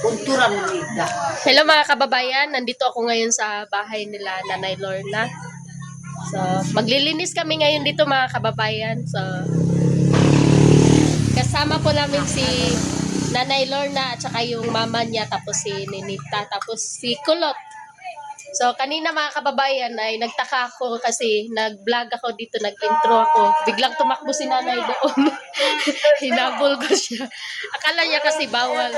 Kunturan mo nila. Hello mga kababayan, nandito ako ngayon sa bahay nila Nanay Lorna. So, maglilinis kami ngayon dito mga kababayan. So, kasama po namin si Nanay Lorna at saka yung mama niya tapos si Ninita tapos si Kulot. So, kanina mga kababayan ay nagtaka ako kasi nag-vlog ako dito, nag-intro ako. Biglang tumakbo si nanay doon. Hinabol ko siya. Akala niya kasi bawal.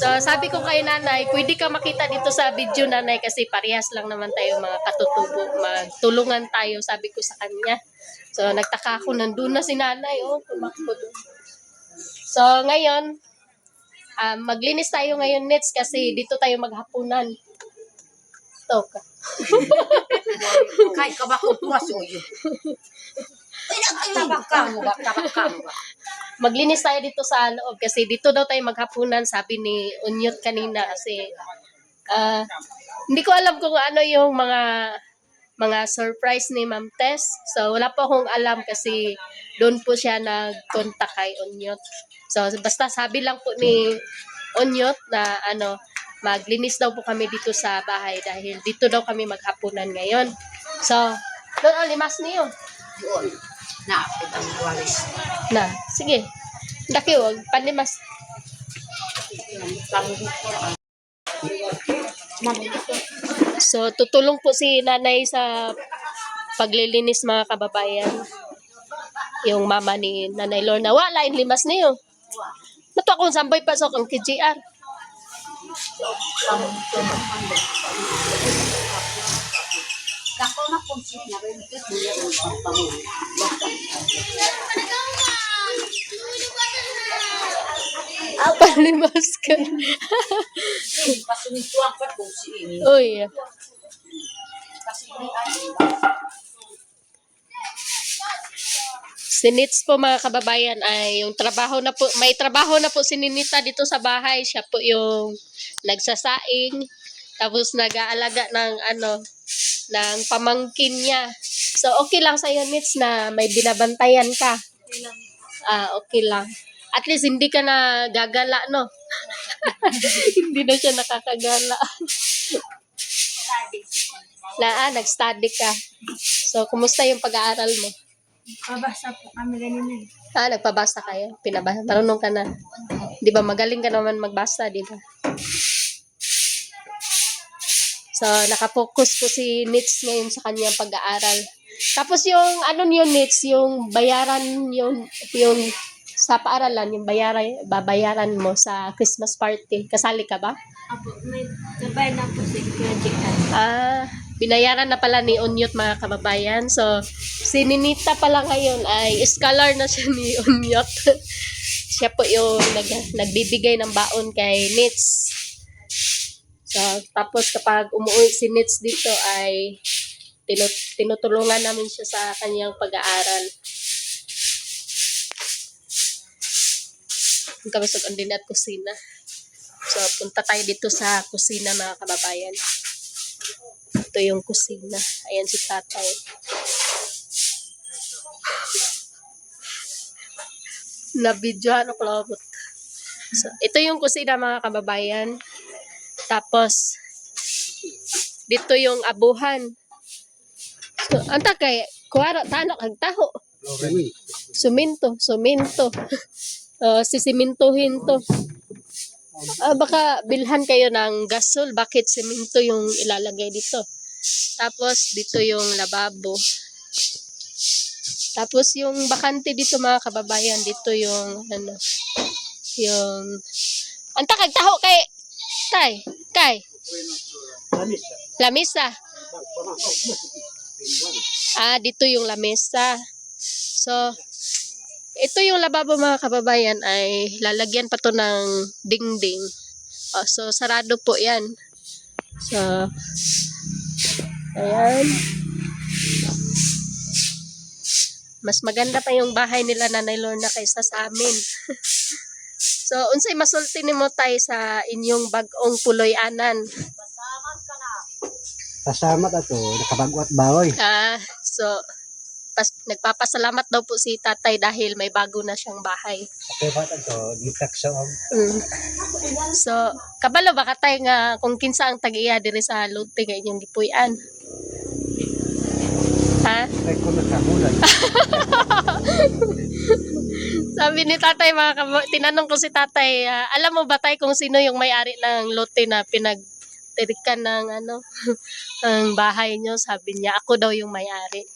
So, sabi ko kay nanay, pwede ka makita dito sa video nanay kasi parehas lang naman tayo mga katutubo. Magtulungan tayo, sabi ko sa kanya. So, nagtaka ako, nandun na si nanay, oh, tumakbo doon. So, ngayon, ah, maglinis tayo ngayon, Nets, kasi dito tayo maghapunan. Ito ka. Kahit ka ba kung puwas o yun. Tabak ka mo ba? Tabak ka mo ba? Maglinis tayo dito sa loob kasi dito daw tayo maghapunan, sabi ni Unyot kanina kasi ah, hindi ko alam kung ano yung mga mga surprise ni Ma'am Tess. So, wala po akong alam kasi doon po siya nag-contact kay Unyot. So, basta sabi lang po ni Unyot na ano, maglinis daw po kami dito sa bahay dahil dito daw kami maghapunan ngayon. So, doon, oh, limas niyo. Yun. Naapit ang walis. Na, sige. Daki, wag. Panlimas. So, tutulong po si nanay sa paglilinis mga kababayan. Yung mama ni Nanay Lorna. Wala, yung limas niyo. Nato akong sambay pa sa akong KGR. Dako na kung sit na rin. Ito buya ng pangpangulo. Ah, panlimas ka. Pasunituan pa kung si ini. Uy. Kasi ini ay Si Nits po mga kababayan ay yung trabaho na po, may trabaho na po si Ninita dito sa bahay. Siya po yung nagsasaing, tapos nag-aalaga ng ano, ng pamangkin niya. So okay lang sa'yo Nits na may binabantayan ka. Ah, okay lang. At least hindi ka na gagala, no? hindi na siya nakakagala. na, ah, nag-study ka. So, kumusta yung pag-aaral mo? Pabasa po kami ganun eh. Ah, nagpabasa kayo? Pinabasa? Marunong ka na? Di ba? Magaling ka naman magbasa, di ba? So, nakapokus po si Nits ngayon sa kanyang pag-aaral. Tapos yung, ano yun, Nits, yung bayaran, yung, yung sa paaralan, yung bayaran, babayaran mo sa Christmas party. Kasali ka ba? Apo, may nabay na po si project na. Ah, binayaran na pala ni Unyot mga kababayan. So, si Ninita pala ngayon ay scholar na siya ni Unyot. siya po yung nag, nagbibigay ng baon kay Nits. So, tapos kapag umuwi si Nits dito ay tinu- tinutulungan namin siya sa kanyang pag-aaral. Ang kabasag ang din at kusina. So, punta tayo dito sa kusina mga kababayan. Ito yung kusina. Ayan si tatay. Nabidyohan ako labot. So, ito yung kusina mga kababayan. Tapos, dito yung abuhan. So, anta kay, kuwara, tano kag taho. Suminto, suminto. Uh, sisimintuhin to. Ah, baka bilhan kayo ng gasol. Bakit semento yung ilalagay dito? Tapos, dito yung lababo. Tapos, yung bakante dito mga kababayan, dito yung, ano, yung, anta kag taho kay, kay, kay, lamisa. Ah, dito yung lamesa. So, ito yung lababo mga kababayan ay lalagyan pa to ng dingding. Oh, so, sarado po yan. So, ayan. Mas maganda pa yung bahay nila Nanay Lorna kaysa sa amin. so, unsay masulti nimo tay sa inyong bag-ong puloy-anan. Pasalamat ato, nakabago at bawoy. Ah, so, pas, nagpapasalamat daw po si tatay dahil may bago na siyang bahay. Okay ba ato, gitak sa og Mm. So, kabalo ba katay nga kung kinsa ang tag-iya diri sa lote nga inyong gipuy-an? Ha? Ay, nagkamulan. Sabi ni tatay, mga kabo- tinanong ko si tatay, ah, alam mo ba tay kung sino yung may-ari ng lote na pinagtirikan ng ano, ang bahay nyo? Sabi niya, ako daw yung may-ari.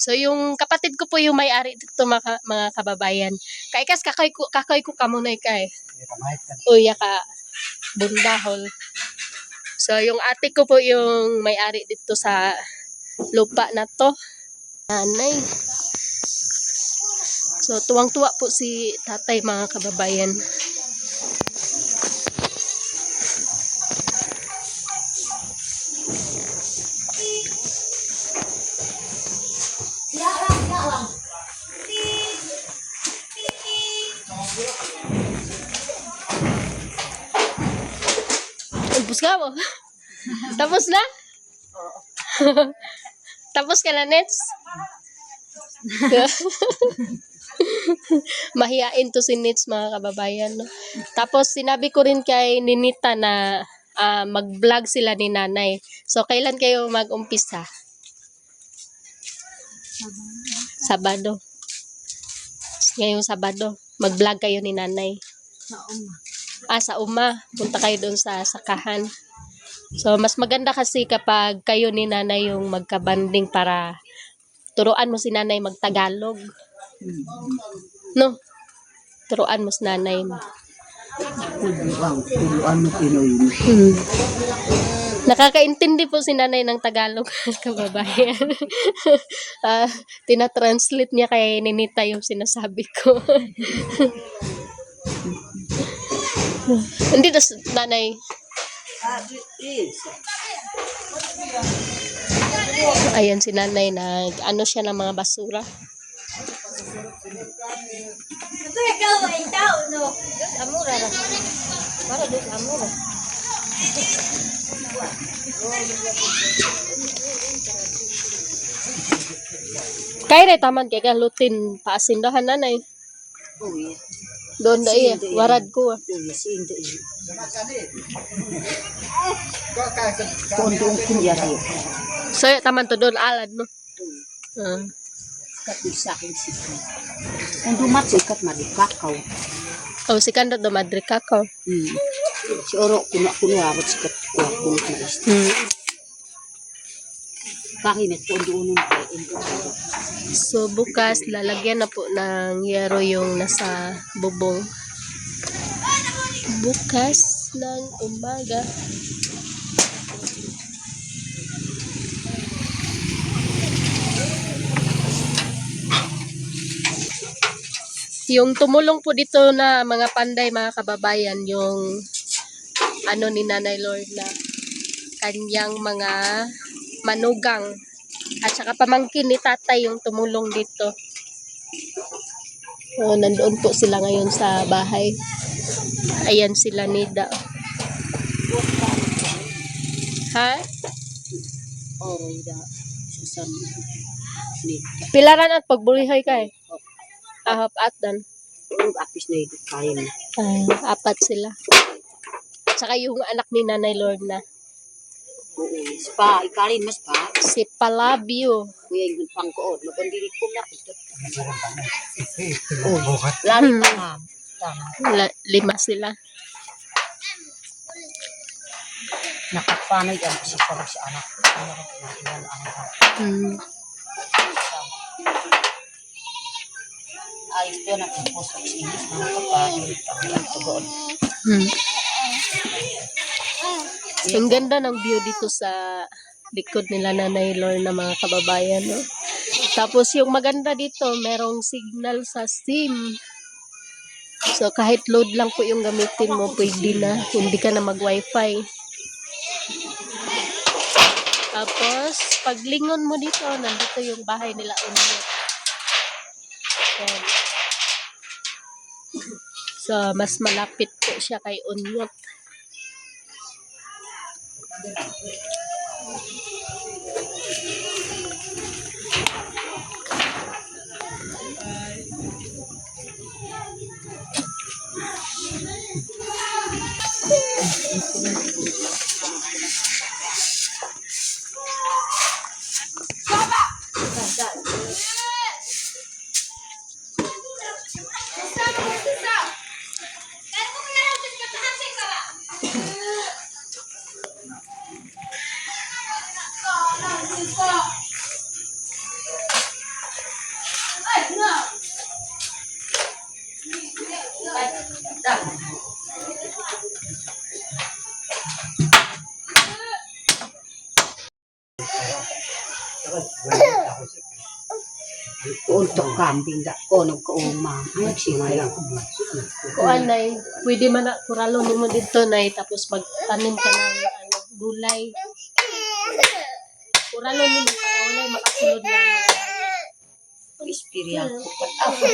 So, yung kapatid ko po yung may-ari dito mga, mga kababayan. Kay kas kakoy ko, kakoy ko kamunay kay. Ay, kamahit ka. Uya ka, bundahol. So, yung ate ko po yung may-ari dito sa lupa na to. Nanay. So, tuwang-tuwa po si tatay mga kababayan. Ubus ka mo. Tapos na? Tapos ka na, Nets? Mahiyain to si Nets, mga kababayan. No? Tapos, sinabi ko rin kay Ninita na ah, mag-vlog sila ni nanay. So, kailan kayo mag-umpisa? Sabado. Ngayong Sabado, mag-vlog kayo ni nanay. Sa uma. Ah, sa uma. Punta kayo doon sa sakahan. So, mas maganda kasi kapag kayo ni nanay yung magkabanding para turuan mo si nanay magtagalog. No? Turuan mo si nanay. Mo Pinoy mo. Hmm. Nakakaintindi po si nanay ng Tagalog, kababayan. Ah, tinatranslate niya kay Ninita yung sinasabi ko. Hindi, tas nanay, Ayan si nanay nag ano siya ng mga basura. Ito ikaw ay tao, no? Amura ra. Para dos amura. Kaya rin taman kay galutin paasindahan nanay. Uy, Doon na iya, warad ko. ah. uy, si Indo eh. Kondong kunyari. So, taman to doon alad no. Ah. Kapit sa akin sikat. Kung dumat sikat, marikakaw. Oh, si Kando do Madrid kako. Hmm. Si Oro, kuna kuno abot sikat ko kuno na ist. Hmm. Kahinet ko doon. So, bukas, lalagyan na po ng yero yung nasa bubong. Bukas ng umaga. Yung tumulong po dito na mga panday, mga kababayan, yung ano ni Nanay Lord na kanyang mga manugang at saka pamangkin ni tatay yung tumulong dito. So, nandoon po sila ngayon sa bahay. Ayan sila Nida. Ha? Oro, ida. Susan. Pilaran at pagbulihay kay. Ahap at dan. Apis na ito kain. Ay, apat sila. At saka yung anak ni Nanay Lord na. Oo. Spa, ikarin mas pa. Si Palabio. Kuya yung pangkoon. Magandiri ko na. Lari Hmm. pa nga. Tama. Lima sila. Nakapanay ang si Parang si anak. Hmm. Ayos ko na tapos sa inis. Mga kapatid. Ang tugon. Hmm. Ang ganda ng view dito sa likod nila Nanay Lorna mga kababayan. No? Tapos yung maganda dito, merong signal sa SIM. So kahit load lang po yung gamitin mo, pwede na. Hindi ka na mag-wifi. Tapos, paglingon mo dito, nandito yung bahay nila Unyot. So, mas malapit po siya kay Unyot. Untuk kambing kono ko uma. Ang simaya ko. Kuan nay, pwede man na kuralo nimo dito nay tapos magtanim ka ng ano, gulay. Kuralo nimo para wala makasunod na mga Experience ko pat ako.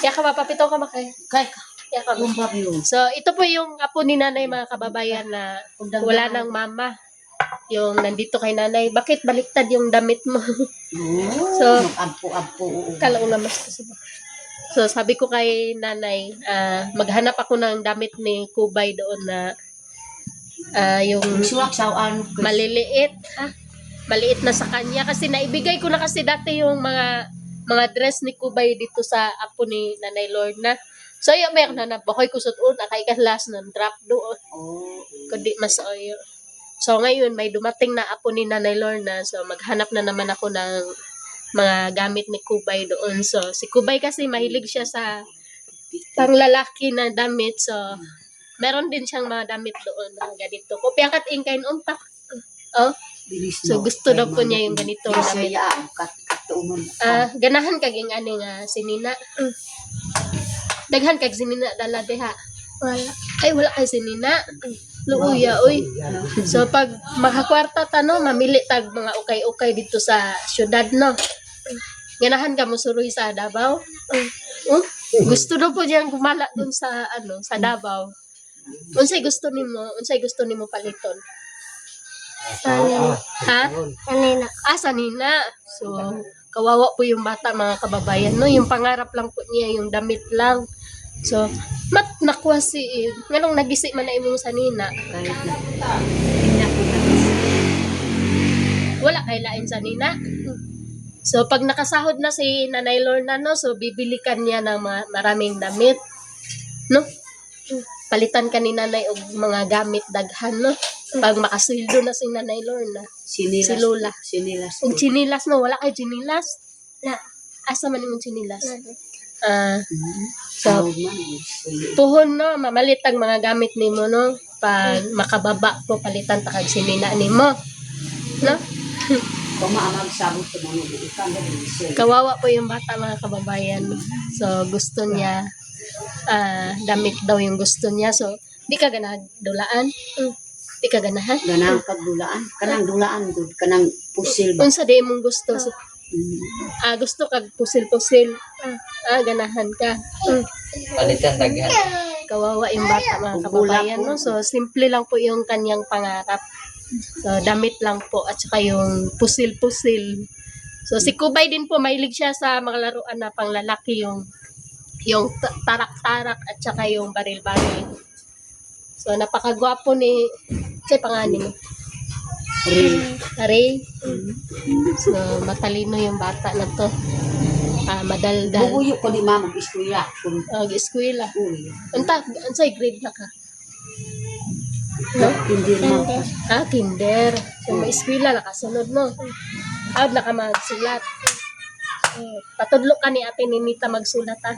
Kaya ka mapapito ka makay. Kay Kaya ka. kumba yun. So, ito po yung apo ni nanay mga kababayan na wala nang mama. Yung nandito kay nanay. Bakit baliktad yung damit mo? So, So- magampo-ampo. Kalaong lamas ko sa baka. So, sabi ko kay nanay, ah, maghanap ako ng damit ni Kubay doon na ah, yung ano. maliliit. Ah, maliit na sa kanya. Kasi naibigay ko na kasi dati yung mga mga dress ni Kubay dito sa apo ni Nanay Lorna. So, yung meron na nabakoy ko sa tuon, akay kahlas ng drop doon. Oh. kundi mas oyo. So ngayon may dumating na apo ni Nanay Lorna so maghanap na naman ako ng mga gamit ni Kubay doon. So si Kubay kasi mahilig siya sa panglalaki na damit so meron din siyang mga damit doon na ganito. Kopya kat ingkain umpak. Oh, so gusto daw po niya yung ganitong damit. Ah, ganahan kag ing ani nga sinina. Daghan kag sinina dala diha. Wala. Ay wala kay sinina. Luuya oy. So pag makakwarta ta no, mamili tag mga ukay-ukay dito sa syudad no. Ganahan ka mo suroy sa Davao. Oh, gusto daw po diyang gumala dun sa ano, sa Davao. Unsay gusto nimo? Unsay gusto nimo paliton? Ha? Sanina. Ah, sanina. So, kawawa po yung bata mga kababayan, no? Yung pangarap lang po niya, yung damit lang. So, mat nakuha si nganong nagisi man na imong sanina. Kahit na. Wala kay lain sanina. So, pag nakasahod na si Nanay Lorna, no? So, bibili ka niya ng mga, maraming damit. No? Palitan ka ni Nanay og mga gamit daghan, no? Pag makasweldo na si Nanay Lorna. Sinilas. Si Lola. Sinilas. Og chinilas no, wala kay chinilas. Na, asa man imong chinilas? Ah. Sige. puhon no, mamalit ang mga gamit nimo no. Pag makababa po palitan ta kag sinina nimo. No? Kung maamag sabot ko mga ikan na din. Kawawa po yung bata mga kababayan. So gusto niya ah damit daw yung gusto niya. So di ka ganahan dulaan. Mm. Di ka ganahan. Ganang pagdulaan. Kanang dulaan. gud. Kanang pusil ba? Unsa di mong gusto? So, Mm. ah gusto kag pusil-pusil. Ah, ganahan ka. Mm. Palitan daghan. kawawa yung bata mga kababayan no so simple lang po yung kanyang pangarap so damit lang po at saka yung pusil-pusil so si Kubay din po mahilig siya sa mga laruan na panglalaki yung yung ta- tarak-tarak at saka yung baril-baril so napakagwapo ni say pangani mo Rin. Ray so matalino yung bata na to ah madaldal Bubuyo ko ni mama. Kung og eskwela uy. unta unsay grade na ka Hindi mo. Ah, kinder. So, may eskwela, nakasunod, no? Ah, naka magsulat. So, patudlo ka ni ate Ninita magsulat, ah.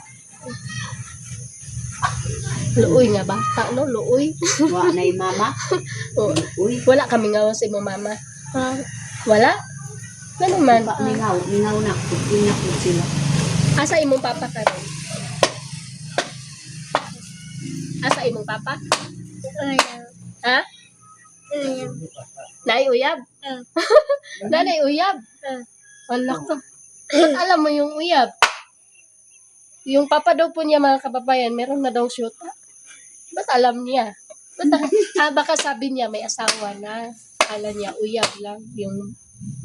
Luoy nga bata, no? Luoy. Wa na yung mama. O, Uy. wala kami nga sa imong mama. Wala? Ano man? Ba, mingaw. Mingaw na. Tingnan ko sila. Asa imong papa ka rin? Asa imong papa? Ha? Nay uyab? Nanay uyab? Wala ka. Ba't alam mo yung uyab? Yung papa daw po niya mga kababayan, meron na daw syuta. Ba't alam niya? Ba't, ah, baka sabi niya may asawa na. Kala niya uyab lang. Yung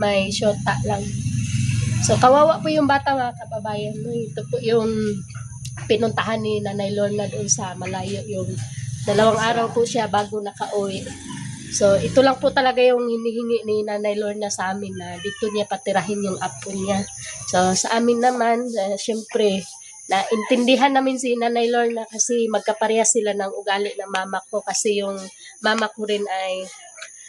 may syuta lang. So, kawawa po yung bata mga kababayan. No? Ito po yung pinuntahan ni Nanay Lorna doon sa malayo yung dalawang araw po siya bago nakauwi. So, ito lang po talaga yung hinihingi ni Nanay Lorna sa amin na dito niya patirahin yung apo niya. So, sa amin naman, uh, syempre, naintindihan namin si Nanay Lorna kasi magkapareha sila ng ugali ng mama ko kasi yung mama ko rin ay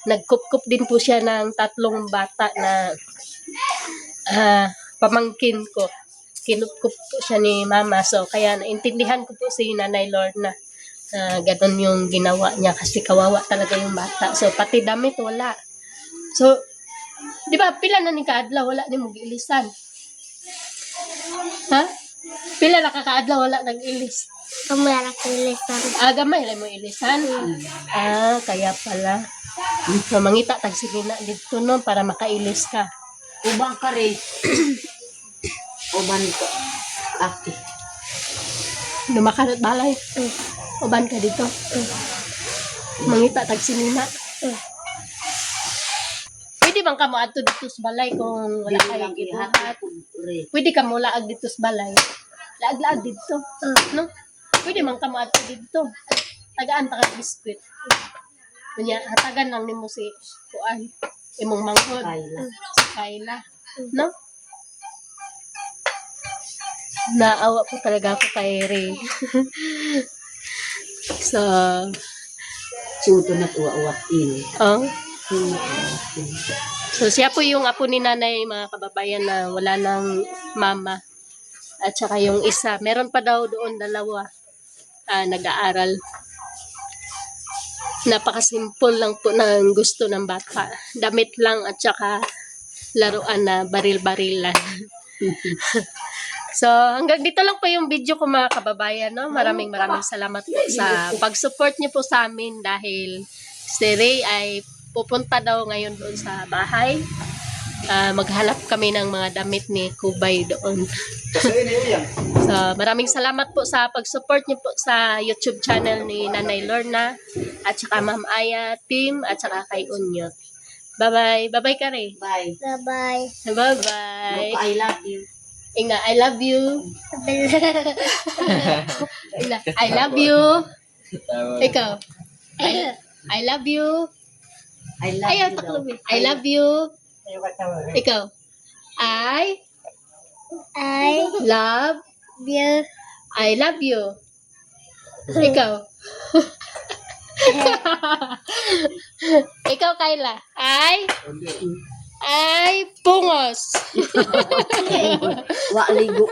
nagkup-kup din po siya ng tatlong bata na ah, pamangkin ko. Kinup-kup po siya ni mama. So, kaya naintindihan ko po si Nanay Lorna na ganun yung ginawa niya kasi kawawa talaga yung bata. So, pati damit wala. So, di ba, pila na ni Kaadla, wala ni mong ilisan. Ha? Pila na kakaadla, wala nag-ilis. Kamera ko lisan. Ah, gamay mo ilisan. Ah, kaya pala. So, mangita tag sige na dito no para makailis ka. Ubang ka rin. Uban ko. Ate. Lumakarot balay. Uban ka dito. Mangita tag sinina. Pwede bang ka mo ato dito sa balay kung wala lang gibuhat? Pwede ka mo laag dito sa balay. Laag-laag dito. No? Pwede man ka mo ato dito. Tagaan ta ka biskwit. Kanya, hatagan lang nimo si Kuan. Imong manghod. Si Kayla. No? Naawa po talaga ako kay Ray. so, Suto na tuwa-uwa. Oh, Hmm. So siya po yung apo ni nanay mga kababayan na wala ng mama. At saka yung isa, meron pa daw doon dalawa ah, nag-aaral. Napakasimple lang po ng gusto ng bata. Damit lang at saka laruan na baril-barilan. so hanggang dito lang po yung video ko mga kababayan. No? Maraming maraming salamat sa pag-support niyo po sa amin dahil si Ray ay pupunta daw ngayon doon sa bahay. Ah, maghanap kami ng mga damit ni Kubay doon. so, maraming salamat po sa pag-support niyo po sa YouTube channel ni Nanay Lorna at saka Ma'am Aya team at saka kay Unyot. Bye-bye. Bye-bye ka rin. Bye. Bye-bye. Bye-bye. I love you. Inga, I love you. Inga, I love you. Ikaw. I, I love you. I love Ayaw, you daw. taklobi. I love you. Ikaw. I I love you. I love you. Ikaw. Ikaw, Kayla. I ay pungos. Wa ligo.